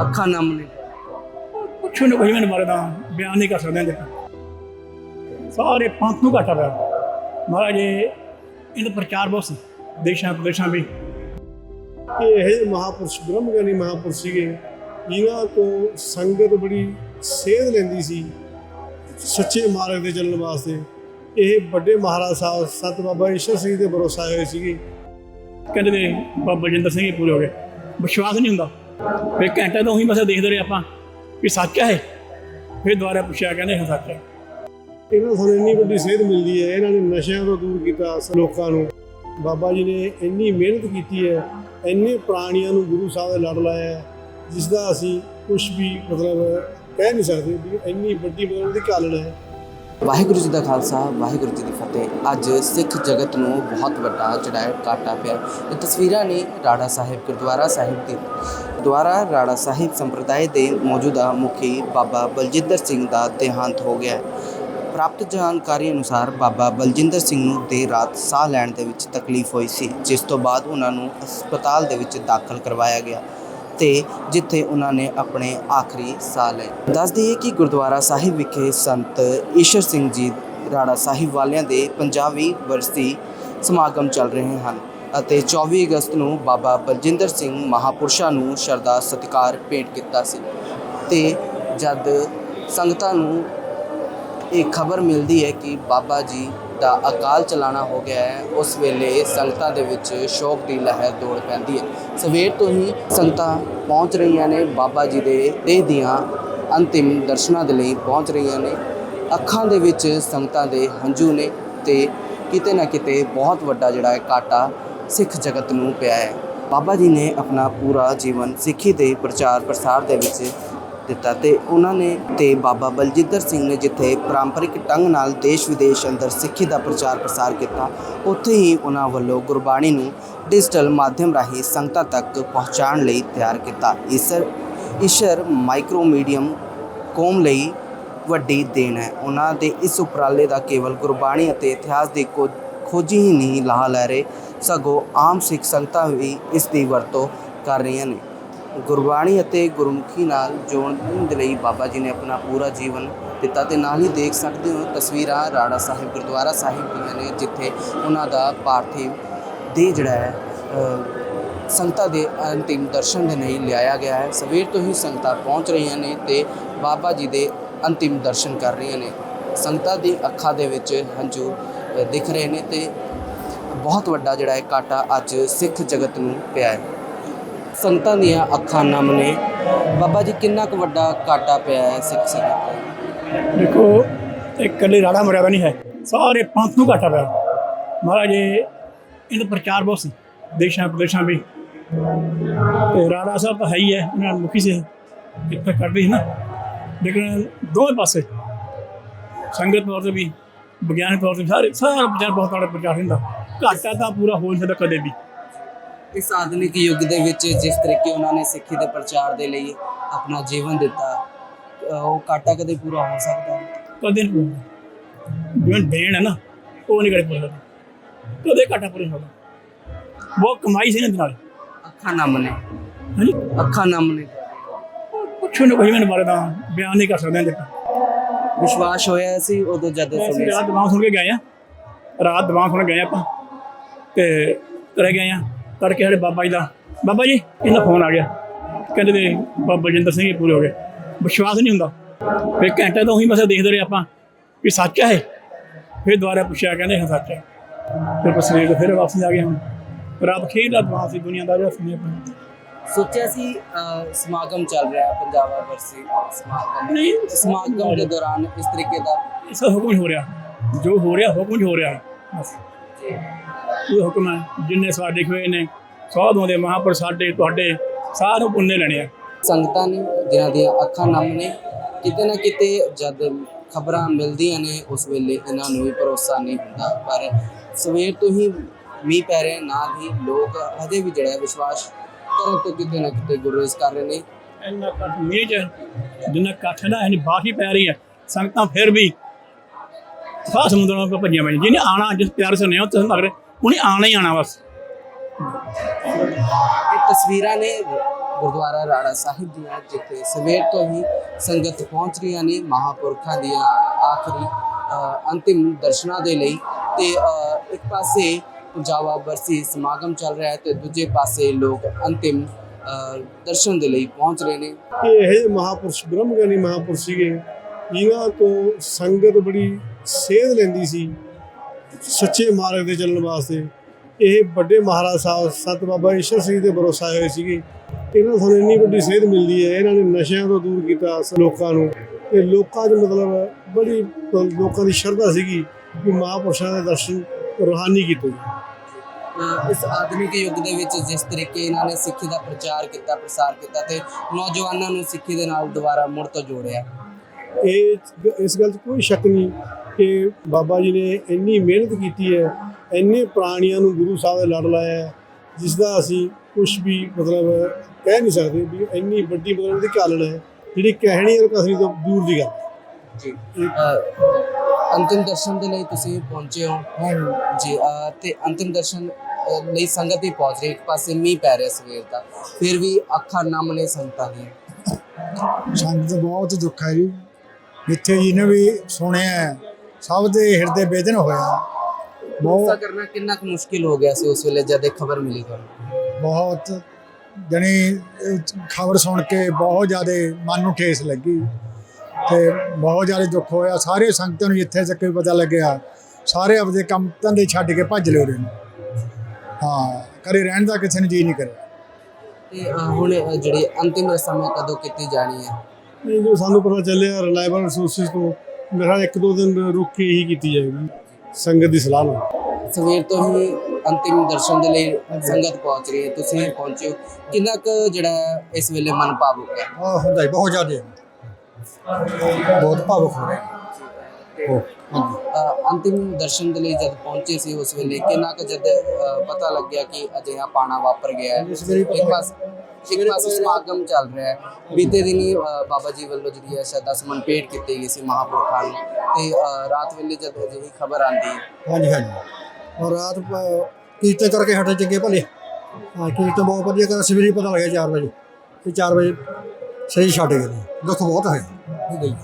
ਅੱਖਾਂ ਨਮ ਨੇ। ਕੁਛ ਨੂੰ ਕੋਈ ਮੈਨੂੰ ਬਾਰੇ ਤਾਂ ਬਿਆਨ ਨਹੀਂ ਕਰ ਸਕਦੇ ਜੀ ਸਾਰੇ ਪੰਥ ਨੂੰ ਘਾਟਾ ਪਿਆ। ਮਹਾਰਾਜ ਇਹ ਇਹਦਾ ਪ੍ਰਚਾਰ ਬਹੁਤ ਸੀ ਦੇਸ਼ਾਂ ਪ੍ਰਦੇਸ਼ਾਂ ਵੀ। ਇਹ ਮਹਾਪੁਰਸ਼ ਬ੍ਰਹਮ ਗਿਆਨੀ ਮਹਾਪੁਰਸ਼ ਸੀਗੇ ਜਿਨ੍ਹਾਂ ਤੋਂ ਸੰਗਤ ਬੜੀ ਸੇਧ ਲੈਂਦੀ ਸੀ ਸੱਚੇ ਮਾਰਗ ਤੇ ਚੱਲਣ ਵਾਸਤੇ। ਇਹ ਵੱਡੇ ਮਹਾਰਾਜ ਸਾਹਿਬ ਸਤ ਬਾਬਾ ਈਸ਼ਰ ਸਿੰਘ ਦੇ ਭਰੋਸਾ ਹੋਏ ਸੀਗੇ। ਕਹਿੰਦੇ ਨੇ ਬਾਬਾ ਬਲਜਿੰਦਰ ਸਿੰਘ ਹੀ ਪੂਰੇ ਹੋ ਗਏ। ਵਿਸ਼ਵਾਸ ਨਹੀਂ ਹੁੰਦਾ। ਫਿਰ ਘੰਟੇ ਤੋਂ ਉਹੀ ਬਸ ਦੇਖਦੇ ਰਹੇ ਆਪਾਂ ਵੀ ਸੱਚ ਹੈ ਫਿਰ ਦੁਬਾਰਾ ਪੁੱਛਿਆ ਕਹਿੰਦੇ ਹਾਂ ਸੱਚ ਹੈ। ਇਹਨਾਂ ਨੂੰ ਸਾਨੂੰ ਇੰਨੀ ਵੱਡੀ ਸੇਧ ਮਿਲਦੀ ਹੈ ਇਹਨਾਂ ਨੇ ਨਸ਼ਿਆਂ ਤੋਂ ਦੂਰ ਕੀਤਾ ਲੋਕਾਂ ਨੂੰ। ਬਾਬਾ ਜੀ ਨੇ ਇੰਨੀ ਮਿਹਨਤ ਕੀਤੀ ਹੈ ਇੰਨੇ ਪ੍ਰਾਣੀਆਂ ਨੂੰ ਗੁਰੂ ਸਾਹਿਬ ਦੇ ਲੜ ਲਾਇਆ ਜਿਸ ਦਾ ਅਸੀਂ ਕੁਝ ਵੀ ਮਤਲਬ ਕਹਿ ਨਹੀਂ ਸਕਦੇ ਵੀ ਇੰਨੀ ਵੱਡੀ ਮਤਲਬ ਉਹਦੀ ਕਾਲਣ ਹੈ। ਵਾਹਿਗੁਰੂ ਜੀ ਦਾ ਖਾਲਸਾ ਵਾਹਿਗੁਰੂ ਜੀ ਦੀ ਫਤਿਹ। ਅੱਜ ਸਿੱਖ ਜਗਤ ਨੂੰ ਬਹੁਤ ਵੱਡਾ ਜਿਹੜਾ ਹੈ ਕਾਟਾ ਪਿਆ। ਇਹ ਤਸਵੀਰਾਂ ਨੇ ਰਾੜਾ ਸਾਹਿਬ ਗੁਰਦੁਆਰਾ ਸਾਹਿਬ ਦੀ। ਦੁਆਰਾ ਰਾੜਾ ਸਾਹਿਬ ਸੰਪਰਦਾਇ ਦੇ ਮੌਜੂਦਾ ਮੁਖੀ ਬਾਬਾ ਬਲਜਿੰਦਰ ਸਿੰਘ ਦਾ ਦੇਹਾਂਤ ਹੋ ਗਿਆ ਹੈ। ਪ੍ਰਾਪਤ ਜਾਣਕਾਰੀ ਅਨੁਸਾਰ ਬਾਬਾ ਬਲਜਿੰਦਰ ਸਿੰਘ ਨੂੰ ਦੇਰ ਰਾਤ ਸਾਹ ਲੈਣ ਦੇ ਵਿੱਚ ਤਕਲੀਫ ਹੋਈ ਸੀ, ਜਿਸ ਤੋਂ ਬਾਅਦ ਉਹਨਾਂ ਨੂੰ ਹਸਪਤਾਲ ਦੇ ਵਿੱਚ ਦਾਖਲ ਕਰਵਾਇਆ ਗਿਆ ਤੇ ਜਿੱਥੇ ਉਹਨਾਂ ਨੇ ਆਪਣੇ ਆਖਰੀ ਸਾਹ ਲਏ। ਦੱਸ ਦਈਏ ਕਿ ਗੁਰਦੁਆਰਾ ਸਾਹਿਬ ਵਿਖੇ ਸੰਤ ਈਸ਼ਰ ਸਿੰਘ ਜੀ ਰਾੜਾ ਸਾਹਿਬ ਵਾਲਿਆਂ ਦੇ ਪੰਜਾਬੀ ਵਰਸੀ ਸਮਾਗਮ ਚੱਲ ਰਹੇ ਹਨ। ਅਤੇ 24 ਅਗਸਤ ਨੂੰ ਬਾਬਾ ਬਲਜਿੰਦਰ ਸਿੰਘ ਮਹਾਪੁਰਸ਼ਾਂ ਨੂੰ ਸ਼ਰਧਾ ਸਤਿਕਾਰ ਭੇਟ ਕੀਤਾ ਸੀ। ਤੇ ਜਦ ਸੰਗਤਾਂ ਨੂੰ ਇਹ ਖਬਰ ਮਿਲਦੀ ਹੈ ਕਿ ਬਾਬਾ ਜੀ ਦਾ ਅਕਾਲ ਚਲਾਣਾ ਹੋ ਗਿਆ ਹੈ, ਉਸ ਵੇਲੇ ਸੰਗਤਾਂ ਦੇ ਵਿੱਚ ਸ਼ੋਕ ਦੀ ਲਹਿਰ ਦੌੜ ਪੈਂਦੀ ਹੈ। ਸਵੇਰ ਤੋਂ ਹੀ ਸੰਗਤਾਂ ਪਹੁੰਚ ਰਹੀਆਂ ਨੇ, ਬਾਬਾ ਜੀ ਦੇ ਦੇਹ ਦੀਆਂ ਅੰਤਿਮ ਦਰਸ਼ਨਾਂ ਦੇ ਲਈ ਪਹੁੰਚ ਰਹੀਆਂ ਨੇ। ਅੱਖਾਂ ਦੇ ਵਿੱਚ ਸੰਗਤਾਂ ਦੇ ਹੰਝੂ ਨੇ ਤੇ ਕਿਤੇ ਨਾ ਕਿਤੇ ਬਹੁਤ ਵੱਡਾ ਜਿਹੜਾ ਹੈ ਕਾਟਾ ਸਿੱਖ ਜਗਤ ਨੂੰ ਪਿਆ ਹੈ। ਬਾਬਾ ਜੀ ਨੇ ਆਪਣਾ ਪੂਰਾ ਜੀਵਨ ਸਿੱਖੀ ਦੇ ਪ੍ਰਚਾਰ ਪ੍ਰਸਾਰ ਦੇ ਵਿੱਚ ਦਿੱਤਾ ਤੇ ਉਹਨਾਂ ਨੇ ਤੇ ਬਾਬਾ ਬਲਜਿੰਦਰ ਸਿੰਘ ਨੇ ਜਿੱਥੇ ਪਰੰਪਰਿਕ ਢੰਗ ਨਾਲ ਦੇਸ਼ ਵਿਦੇਸ਼ ਅੰਦਰ ਸਿੱਖੀ ਦਾ ਪ੍ਰਚਾਰ ਪ੍ਰਸਾਰ ਕੀਤਾ, ਉੱਥੇ ਹੀ ਉਹਨਾਂ ਵੱਲੋਂ ਗੁਰਬਾਣੀ ਨੂੰ ਡਿਜੀਟਲ ਮਾਧਿਅਮ ਰਾਹੀਂ ਸੰਗਤਾਂ ਤੱਕ ਪਹੁੰਚਾਉਣ ਲਈ ਤਿਆਰ ਕੀਤਾ। ਈਸ਼ਰ ਈਸ਼ਰ ਮਾਈਕਰੋ ਮੀਡੀਅਮ ਕੌਮ ਲਈ ਵੱਡੀ ਦੇਣ ਹੈ। ਉਹਨਾਂ ਦੇ ਇਸ ਉਪਰਾਲੇ ਦਾ ਕੇਵਲ ਗੁਰਬਾਣੀ ਅਤੇ ਇਤਿਹਾਸ ਦੀ ਕੁਝ ਖੋਜੀ ਹੀ ਨਹੀਂ, ਲਾਹ ਲੈ ਰਹੇ। ਸਗੋਂ ਆਮ ਸਿੱਖ ਸੰਗਤਾਂ ਵੀ ਇਸ ਦੀ ਵਰਤੋਂ ਕਰ ਰਹੀਆਂ ਨੇ। ਗੁਰਬਾਣੀ ਅਤੇ ਗੁਰਮੁਖੀ ਨਾਲ ਜੋੜਨ ਦੇ ਲਈ ਬਾਬਾ ਜੀ ਨੇ ਆਪਣਾ ਪੂਰਾ ਜੀਵਨ ਦਿੱਤਾ ਤੇ ਨਾਲ ਹੀ ਦੇਖ ਸਕਦੇ ਹੋ ਤਸਵੀਰਾਂ ਰਾੜਾ ਸਾਹਿਬ, ਗੁਰਦੁਆਰਾ ਸਾਹਿਬ ਦੀਆਂ ਨੇ, ਜਿੱਥੇ ਉਹਨਾਂ ਦਾ ਪਾਰਥਿਵ ਦੇ ਜਿਹੜਾ ਹੈ ਸੰਗਤਾਂ ਦੇ ਅੰਤਿਮ ਦਰਸ਼ਨ ਦੇ ਲਈ ਲਿਆਇਆ ਗਿਆ ਹੈ। ਸਵੇਰ ਤੋਂ ਹੀ ਸੰਗਤਾਂ ਪਹੁੰਚ ਰਹੀਆਂ ਨੇ ਤੇ ਬਾਬਾ ਜੀ ਦੇ ਅੰਤਿਮ ਦਰਸ਼ਨ ਕਰ ਰਹੀਆਂ ਨੇ। ਸੰਗਤਾਂ ਦੀ ਅੱਖਾਂ ਦੇ ਵਿੱਚ ਹੰਝੂ ਦਿਖ ਰਹੇ ਨੇ ਤੇ ਬਹੁਤ ਵੱਡਾ ਜਿਹੜਾ ਹੈ ਕਾਟਾ ਅੱਜ ਸਿੱਖ ਜਗਤ ਨੂੰ ਪਿਆ ਹੈ। ਸੰਗਤਾਂ ਦੀਆਂ ਅੱਖਾਂ ਨਮ ਨੇ ਬਾਬਾ ਜੀ, ਕਿੰਨਾ ਕੁ ਵੱਡਾ ਕਾਟਾ ਪਿਆ ਹੈ ਸਿੱਖ ਸੰਗਤ ਤੇ ਦੇਖੋ, ਇਹ ਇਕੱਲੇ ਰਾੜਾ ਮਰਿਆਦਾ ਨਹੀਂ ਹੈ। ਸਾਰੇ ਪੰਥ ਨੂੰ ਘਾਟਾ ਪਿਆ। ਮਹਾਰਾਜ ਇਹਦਾ ਪ੍ਰਚਾਰ ਬਹੁਤ ਸੀ। ਦੇਸ਼ਾਂ ਪ੍ਰਦੇਸ਼ਾਂ ਵੀ। ਤੇ ਰਾੜਾ ਸਾਹਿਬ ਤਾਂ ਹੈ ਹੀ ਹੈ ਉਹਨਾਂ ਨੂੰ ਮੁਖੀ ਸੀ। ਕਿੱਥੇ ਕਰਦੇ ਸੀ ਨਾ। ਲੇਕਿਨ ਦੋਵੇਂ ਪਾਸੇ ਸੰਗਤ ਤੌਰ ਤੇ ਵੀ ਵਿਗਿਆਨਕ ਤੌਰ ਤੇ ਸਾਰੇ ਸਾਰਾ ਪ੍ਰਚਾਰ ਬਹੁਤ ਵੱਡਾ ਪ੍ਰਚਾਰ ਹੁੰਦਾ। ਘਾਟਾ ਤਾਂ ਪੂਰਾ ਹੋ ਨਹੀਂ ਸਕਦਾ ਕਦੇ ਵੀ। ਇਸ ਆਧੁਨਿਕ ਯੁੱਗ ਦੇ ਵਿੱਚ ਜਿਸ ਤਰੀਕੇ ਉਹਨਾਂ ਨੇ ਸਿੱਖੀ ਦੇ ਪ੍ਰਚਾਰ ਦੇ ਲਈ ਆਪਣਾ ਜੀਵਨ ਦਿੱਤਾ ਉਹ ਕਾਟਾ ਕਦੇ ਪੂਰਾ ਹੋ ਸਕਦਾ? ਕਦੇ ਨਹੀਂ ਜਿਵੇਂ ਦੇਣ ਹੈ ਨਾ ਉਹ ਨਹੀਂ ਕਦੇ ਪੂਰਾ। ਕਦੇ ਘਾਟਾ ਪੂਰਾ ਨਹੀਂ ਹੁੰਦਾ ਬਹੁਤ ਕਮਾਈ ਸੀ ਇਹਨਾਂ ਦੇ ਨਾਲ। ਅੱਖਾਂ ਨਮ ਨੇ। ਹਾਂਜੀ। ਅੱਖਾਂ ਨਮ ਨੇ। ਕੁਛ ਨੂੰ ਕੋਈ ਮੈਨੂੰ ਬਾਰੇ ਤਾਂ ਬਿਆਨ ਨਹੀਂ ਕਰ ਸਕਦੇ ਜੀ ਵਿਸ਼ਵਾਸ ਹੋਇਆ ਸੀ ਉਦੋਂ ਜਦ ਅਸੀਂ ਸੁਣਿਆ ਰਾਤ ਦਿਮਾਗ ਸੁਣ ਕੇ ਗਏ ਆ। ਰਾਤ ਦਿਮਾਗ ਸੁਣ ਕੇ ਗਏ ਆਪਾਂ ਤੇ ਰਹਿ ਗਏ ਆ। ਤੜਕੇ ਸਾਡੇ ਬਾਬਾ ਜੀ ਦਾ ਬਾਬਾ ਜੀ ਇਹਨਾਂ ਫੋਨ ਆ ਗਿਆ। ਕਹਿੰਦੇ ਨੇ ਬਾਬਾ ਬਲਜਿੰਦਰ ਸਿੰਘ ਹੀ ਪੂਰੇ ਹੋ ਗਏ। ਵਿਸ਼ਵਾਸ ਨਹੀਂ ਹੁੰਦਾ। ਫਿਰ ਘੰਟੇ ਤੋਂ ਉਹੀ ਬਸ ਦੇਖਦੇ ਰਹੇ ਆਪਾਂ ਵੀ ਸੱਚ ਹੈ ਫਿਰ ਦੁਬਾਰਾ ਪੁੱਛਿਆ ਕਹਿੰਦੇ ਹਾਂ ਸੱਚ ਹੈ ਫਿਰ ਬਸ ਫਿਰ ਵਾਪਸ ਆ ਗਏ ਹੁਣ। ਰਾਤ ਖੇਡ ਦਾ ਦਿਮਾਗ ਸੀ ਦੁਨੀਆਦਾਰੀ ਦਾ ਸੁਣਿਆ ਆਪਾਂ। ਸੋਚਿਆ ਸੀ ਸਮਾਗਮ ਚੱਲ ਰਿਹਾ ਹੈ ਪੰਜਾਬ ਵਰਸੀ ਸਮਾਗਮ। ਨਹੀਂ। ਸਮਾਗਮ ਦੇ ਦੌਰਾਨ ਇਸ ਤਰੀਕੇ ਦਾ ਹੀ ਹੋ ਰਿਹਾ। ਜੋ ਹੋ ਰਿਹਾ ਹੁਕਮ ਹੀ ਹੋ ਰਿਹਾ। ਬਸ। ਇਹ ਹੁਕਮ ਹੈ। ਜਿੰਨੇ ਸਾਡੇ ਹੋਏ ਨੇ ਸਾਧੂਆਂ ਦੇ ਮਹਾਂਪੁਰ ਸਾਡੇ ਤੁਹਾਡੇ ਸਾਰਿਆਂ ਪੁੰਨੇ ਲੈਣੇ ਆ। ਸੰਗਤਾਂ ਨੇ ਜਿਨ੍ਹਾਂ ਦੀਆਂ ਅੱਖਾਂ ਨਮ ਨੇ ਕਿਤੇ ਨਾ ਕਿਤੇ ਜਦ ਖਬਰਾਂ ਮਿਲਦੀਆਂ ਨੇ ਉਸ ਵੇਲੇ ਇਹਨਾਂ ਨੂੰ ਵੀ ਭਰੋਸਾ ਨਹੀਂ ਹੁੰਦਾ। ਪਰ ਸਵੇਰ ਤੋਂ ਹੀ ਮੀਂਹ ਪੈ ਰਿਹਾ ਨਾਲ ਹੀ ਲੋਕ ਹਜੇ ਵੀ ਜਿਹੜਾ ਹੈ ਵਿਸ਼ਵਾਸ ਕਰਨ ਤੋਂ ਕਿਤੇ ਨਾ ਕਿਤੇ ਗੁਰੇਜ਼ ਕਰ ਰਹੇ ਨੇ। ਇੰਨਾ ਮੀਂਹ ਚ ਜਿੰਨਾ ਕੱਠ ਨਾ ਇਹਨੀ ਬਾਹੀ ਪੈ ਰਹੀ ਹੈ। ਸੰਗਤਾਂ ਫਿਰ ਵੀ ਸਾਹ ਸਮੁੰਦਰਾਂ ਤੋਂ ਭੱਜੀਆਂ ਪਈਆਂ। ਜਿਹਨੇ ਆਣਾ ਜਿਸ ਪਿਆਰ ਸੇ ਹੋ ਤੁਸੀਂ ਲੱਗ ਰਿਹਾ। ਉਹਨੇ ਆਣਾ ਹੀ ਆਣਾ ਬਸ। ਇਹ ਤਸਵੀਰਾਂ ਨੇ ਗੁਰਦੁਆਰਾ ਰਾੜਾ ਸਾਹਿਬ ਦੀਆਂ ਜਿੱਥੇ ਸਵੇਰ ਤੋਂ ਹੀ ਸੰਗਤ ਪਹੁੰਚ ਰਹੀਆਂ ਨੇ ਮਹਾਪੁਰਖਾਂ ਦੀਆਂ ਆਖਰੀ ਅੰਤਿਮ ਦਰਸ਼ਨਾਂ ਦੇ ਲਈ। ਤੇ ਇੱਕ ਪਾਸੇ ਜਾਵਾ ਬਰਸੀ ਸਮਾਗਮ ਚੱਲ ਰਿਹਾ ਹੈ ਤੇ ਦੂਜੇ ਪਾਸੇ ਲੋਕ ਅੰਤਿਮ ਦਰਸ਼ਨ ਦੇ ਲਈ ਪਹੁੰਚ ਰਹੇ ਨੇ। ਇਹ ਇਹ ਮਹਾਪੁਰਸ਼ ਬ੍ਰਹਮ ਗਿਆਨੀ ਮਹਾਪੁਰਸ਼ ਸੀਗੇ। ਜਿਨ੍ਹਾਂ ਤੋਂ ਸੰਗਤ ਬੜੀ ਸੇਧ ਲੈਂਦੀ ਸੀ ਸੱਚੇ ਮਾਰਗ ਤੇ ਚੱਲਣ ਵਾਸਤੇ। ਇਹ ਵੱਡੇ ਮਹਾਰਾਜ ਸਾਹਿਬ, ਸਤ ਬਾਬਾ ਈਸ਼ਰ ਸਿੰਘ ਦੇ ਭਰੋਸਾ ਹੋਏ ਸੀਗੇ। ਇਹਨਾਂ ਨੂੰ ਸਾਨੂੰ ਇੰਨੀ ਵੱਡੀ ਸੇਧ ਮਿਲਦੀ ਹੈ। ਇਹਨਾਂ ਨੇ ਨਸ਼ਿਆਂ ਤੋਂ ਦੂਰ ਕੀਤਾ ਲੋਕਾਂ ਨੂੰ। ਤੇ ਲੋਕਾਂ 'ਚ ਮਤਲਬ ਬੜੀ ਲੋਕਾਂ ਦੀ ਸ਼ਰਧਾ ਸੀਗੀ ਕਿ ਮਹਾਪੁਰਸ਼ਾਂ ਦੇ ਦਰਸ਼ਨ ਰੂਹਾਨੀ ਕੀਤੇ ਇਸ ਆਧੁਨਿਕ ਯੁੱਗ ਦੇ ਵਿੱਚ ਜਿਸ ਤਰੀਕੇ ਇਹਨਾਂ ਨੇ ਸਿੱਖੀ ਦਾ ਪ੍ਰਚਾਰ ਕੀਤਾ ਪ੍ਰਸਾਰ ਕੀਤਾ ਤੇ ਨੌਜਵਾਨਾਂ ਨੂੰ ਸਿੱਖੀ ਦੇ ਨਾਲ ਦੁਬਾਰਾ ਮੁੜ ਤੋਂ ਜੋੜਿਆ ਇਹ ਇਸ ਗੱਲ 'ਚ ਕੋਈ ਸ਼ੱਕ ਨਹੀਂ ਕਿ ਬਾਬਾ ਜੀ ਨੇ ਇੰਨੀ ਮਿਹਨਤ ਕੀਤੀ ਹੈ ਇੰਨੇ ਪ੍ਰਾਣੀਆਂ ਨੂੰ ਗੁਰੂ ਸਾਹਿਬ ਦੇ ਲੜ ਲਾਇਆ ਜਿਸ ਦਾ ਅਸੀਂ ਕੁਝ ਵੀ ਮਤਲਬ ਕਹਿ ਨਹੀਂ ਸਕਦੇ ਵੀ ਇੰਨੀ ਵੱਡੀ ਮਤਲਬ ਦੀ ਕਾਲਣ ਹੈ ਜਿਹੜੀ ਕਹਿਣੀ ਔਰ ਕਥਨੀ ਤੋਂ ਦੂਰ ਦੀ ਗੱਲ ਹੈ। ਜੀ ਅੰਤਿਮ ਦਰਸ਼ਨ ਦੇ ਲਈ ਤੁਸੀਂ ਪਹੁੰਚੇ ਹੋ। ਜੀ ਤੇ ਅੰਤਿਮ ਦਰਸ਼ਨ ਲਈ ਸੰਗਤ ਹੀ ਪਹੁੰਚ ਰਹੀ। ਇੱਕ ਪਾਸੇ ਮੀਂਹ ਪੈ ਰਿਹਾ ਸਵੇਰ ਦਾ ਫਿਰ ਵੀ ਅੱਖਾਂ ਨਮ ਨੇ ਸੰਗਤਾਂ ਦੀਆਂ। ਸੰਗਤ ਬਹੁਤ ਦੁੱਖ ਹੈ ਜੀ। ਜਿੱਥੇ ਜਿਹਨੇ ਵੀ ਸੁਣਿਆ ਹੈ, ਸਭ ਦੇ ਹਿਰਦੇ ਬੇਦਨ ਹੋਇਆ ਬਹੁਤ ਕਰਨਾ ਕਿੰਨਾ ਕੁ ਮੁਸ਼ਕਿਲ ਹੋ ਗਿਆ ਸੀ ਉਸ ਵੇਲੇ ਜਦ ਇਹ ਖਬਰ ਮਿਲੀ ਤੁਹਾਨੂੰ? ਬਹੁਤ ਜਣੀ ਖਬਰ ਸੁਣ ਕੇ ਬਹੁਤ ਜ਼ਿਆਦਾ ਮਨ ਨੂੰ ਠੇਸ ਲੱਗੀ। ਤੇ ਬਹੁਤ ਜ਼ਿਆਦਾ ਦੁੱਖ ਹੋਇਆ। ਸਾਰੇ ਸੰਗਤਾਂ ਨੂੰ ਜਿੱਥੇ ਤੱਕ ਵੀ ਪਤਾ ਲੱਗਿਆ। ਸਾਰੇ ਆਪਦੇ ਕੰਮ ਧੰਦੇ ਛੱਡ ਕੇ ਭੱਜ ਲਿਓ ਰਹੇ ਨੇ। ਹਾਂ ਘਰੇ ਰਹਿਣ ਦਾ ਕਿਸੇ ਨੇ ਜੀ ਨਹੀਂ ਕਰਿਆ। ਤੇ ਹੁਣ ਅ, ਜਿਹੜੀ ਅੰਤਿਮ ਰਸਮ ਹੈ ਕਦੋਂ ਕੀਤੀ ਜਾਣੀ ਹੈ? ਇਹ ਜੋ ਸਾਨੂੰ ਪਤਾ ਚੱਲਿਆ ਰਿਲਾਇਬਲ ਰਿਸੋਰਸਿਸ ਤੋਂ। ਮੇਰਾ ਇੱਕ ਦੋ ਦਿਨ ਰੁਕ ਕੇ ਹੀ ਕੀਤੀ ਜਾਏਗੀ। ਸੰਗਤ ਦੀ ਸਲਾਹ ਨਾਲ। ਸਵੇਰ ਤੋਂ ਹੀ ਅੰਤਿਮ ਦਰਸ਼ਨ ਦੇ ਲਈ ਸੰਗਤ ਪਹੁੰਚ ਰਹੀ ਹੈ। ਤੁਸੀਂ ਪਹੁੰਚੇ ਹੋ। ਕਿੰਨਾ ਕੁ ਜਿਹੜਾ ਇਸ ਵੇਲੇ ਮਨ ਭਾਵੁਕ ਹੈ? ਆ ਹੁੰਦਾ ਹੀ ਬਹੁਤ ਜ਼ਿਆਦਾ। ਬਹੁਤ ਭਾਵੁਕ ਹੋ ਰਿਹਾ ਉਹ ਹਾਂਜੀ ਅ, ਅੰਤਿਮ ਦਰਸ਼ਨ ਦੇ ਲਈ ਜਦ ਪਹੁੰਚੇ ਸੀ ਉਸ ਵੇਲੇ ਕਿੰਨਾ ਕੁ ਜਦ ਪਤਾ ਲੱਗਿਆ ਕਿ ਅਜਿਹਾ ਪਾਣਾ ਵਾਪਰ ਗਿਆ ਹੈ? ਇੱਕ ਪਾਸ ਇੱਕ ਪਾਸੇ ਸਮਾਗਮ ਚੱਲ ਰਿਹਾ ਹੈ। ਬੀਤੇ ਦਿਨੀ ਬਾਬਾ ਜੀ ਵੱਲੋਂ ਜਿਹੜੀ ਹੈ ਸ਼ਰਧਾ ਸਮਨ ਭੇਟ ਕੀਤੀ ਗਈ ਸੀ ਮਹਾਪੁਰਖਾਂ ਨੂੰ। ਤੇ ਰਾਤ ਵੇਲੇ ਜਦ ਅਜਿਹੀ ਖਬਰ ਆਂਦੀ ਹਾਂਜੀ ਹਾਂਜੀ। ਔਰ ਰਾਤ ਕੀਰਤਨ ਕਰਕੇ ਹਟੇ ਚੰਗੇ ਭਲੇ। ਹਾਂ ਕੀਰਤਨ ਬਹੁਤ ਵਧੀਆ ਕਰ ਸਵੇਰੇ ਪਤਾ ਲੱਗਿਆ 4 ਵਜੇ। ਤੇ 4 ਵਜੇ ਸਹੀ ਛੱਡ ਗਏ ਨੇ। ਦੁੱਖ ਬਹੁਤ ਹੋਇਆ ਹੈ ਜੀ